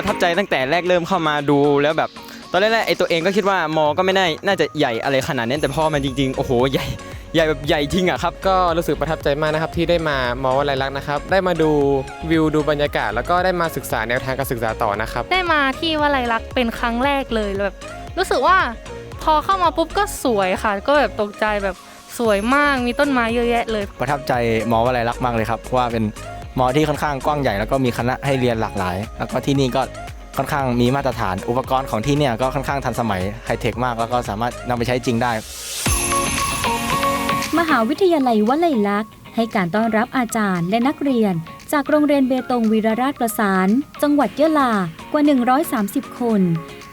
ประทับใจตั้งแต่แรกเริ่มเข้ามาดูแล้วแบบ ตอนแรกๆไอตัวเองก็คิดว่ามอก็ไม่ได้น่าจะใหญ่อะไรขนาดนั้นแต่พอมันจริงๆ โอ้โหใหญ่ใหญ่แบบใหญ่จริงอะครับ ก็รู้สึกประทับใจมากนะครับที่ได้มามอวลัยลักษณ์นะครับ ได้มาดูวิวดูบรรยากาศ แล้วก็ได้มาศึกษาแนวทางการศึกษาต่อนะครับ ได้มาที่วลัยลักษณ์เป็นครั้งแรกเลยแล้วแบบรู้สึกว่าพอเข้ามาปุ๊บก็สวยค่ะ ก็แบบตกใจแบบสวยมากมีต้นไม้เยอะแยะเลย ประทับใจมอวลัยลักษณ์มากเลยครับเพราะว่าเป็น มอที่ค่อนข้างกว้างใหญ่แล้วก็มีคณะให้เรียนหลากหลาย แล้วก็ที่นี่ก็ค่อนข้างมีมาตรฐาน อุปกรณ์ของที่เนี่ยก็ค่อนข้างทันสมัยไฮเทคมาก แล้วก็สามารถนำไปใช้จริงได้ มหาวิทยาลัยวลัยลักษณ์ให้การต้อนรับอาจารย์และนักเรียน จากโรงเรียนเบตงวีรราชประสาน จังหวัดยะลากว่า 130 คน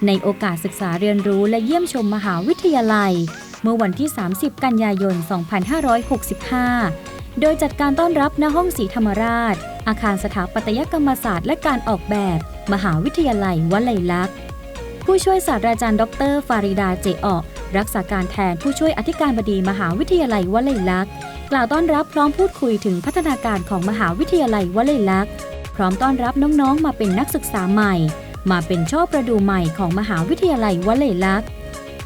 ในโอกาสศึกษาเรียนรู้และเยี่ยมชมมหาวิทยาลัย เมื่อวันที่ 30 กันยายน 2565 โดยจัดการต้อนรับณห้องศรีธรรมราช อาคารสถาปัตยกรรมศาสตร์และการออกแบบ มหาวิทยาลัยวลัยลักษณ์ ผู้ช่วยศาสตราจารย์ดร ฟาริดาเจออกรักษาการแทนผู้ช่วยอธิการบดีมหาวิทยาลัยวลัยลักษณ์ กล่าวต้อนรับพร้อมพูดคุยถึงพัฒนาการของมหาวิทยาลัยวลัยลักษณ์ พร้อมต้อนรับน้องๆ มาเป็นนักศึกษาใหม่ มาเป็นช่อประดูใหม่ของมหาวิทยาลัยวลัยลักษณ์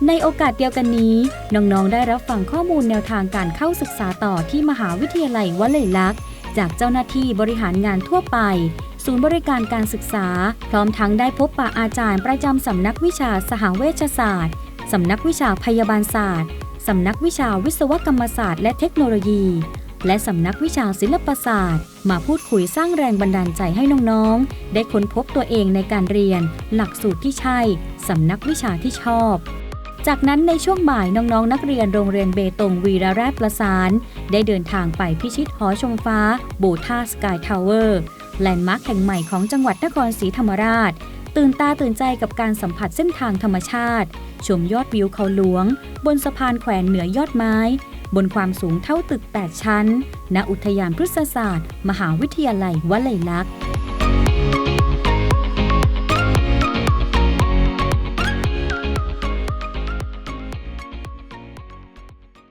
ในโอกาสเดียวกันนี้ น้องๆ ได้รับฟังข้อมูลแนวทางการเข้าศึกษาต่อที่มหาวิทยาลัยวลัยลักษณ์ จากเจ้าหน้าที่บริหารงานทั่วไป ศูนย์บริการการศึกษา พร้อมทั้งได้พบปะอาจารย์ประจำสำนักวิชาสหเวชศาสตร์ สำนักวิชาพยาบาลศาสตร์ สำนักวิชาวิศวกรรมศาสตร์และเทคโนโลยี และสำนักวิชาศิลปศาสตร์ มาพูดคุยสร้างแรงบันดาลใจให้น้องๆ ได้ค้นพบตัวเองในการเรียน หลักสูตรที่ใช่ สำนักวิชาที่ชอบ จากนั้นในช่วงบ่ายน้องๆ นักเรียนโรงเรียนเบตงวีรราชประสาน ได้เดินทางไปพิชิตหอชมฟ้าบูทาสกายทาวเวอร์แลนด์มาร์คแห่งใหม่ของจังหวัดนครศรีธรรมราช ตื่นตาตื่นใจกับการสัมผัสเส้นทางธรรมชาติ ชมยอดวิวเขาหลวง บนสะพานแขวนเหนือยอดไม้ บนความสูงเท่าตึก 8 ชั้น ณอุทยานพฤกษศาสตร์ มหาวิทยาลัยวลัยลักษณ์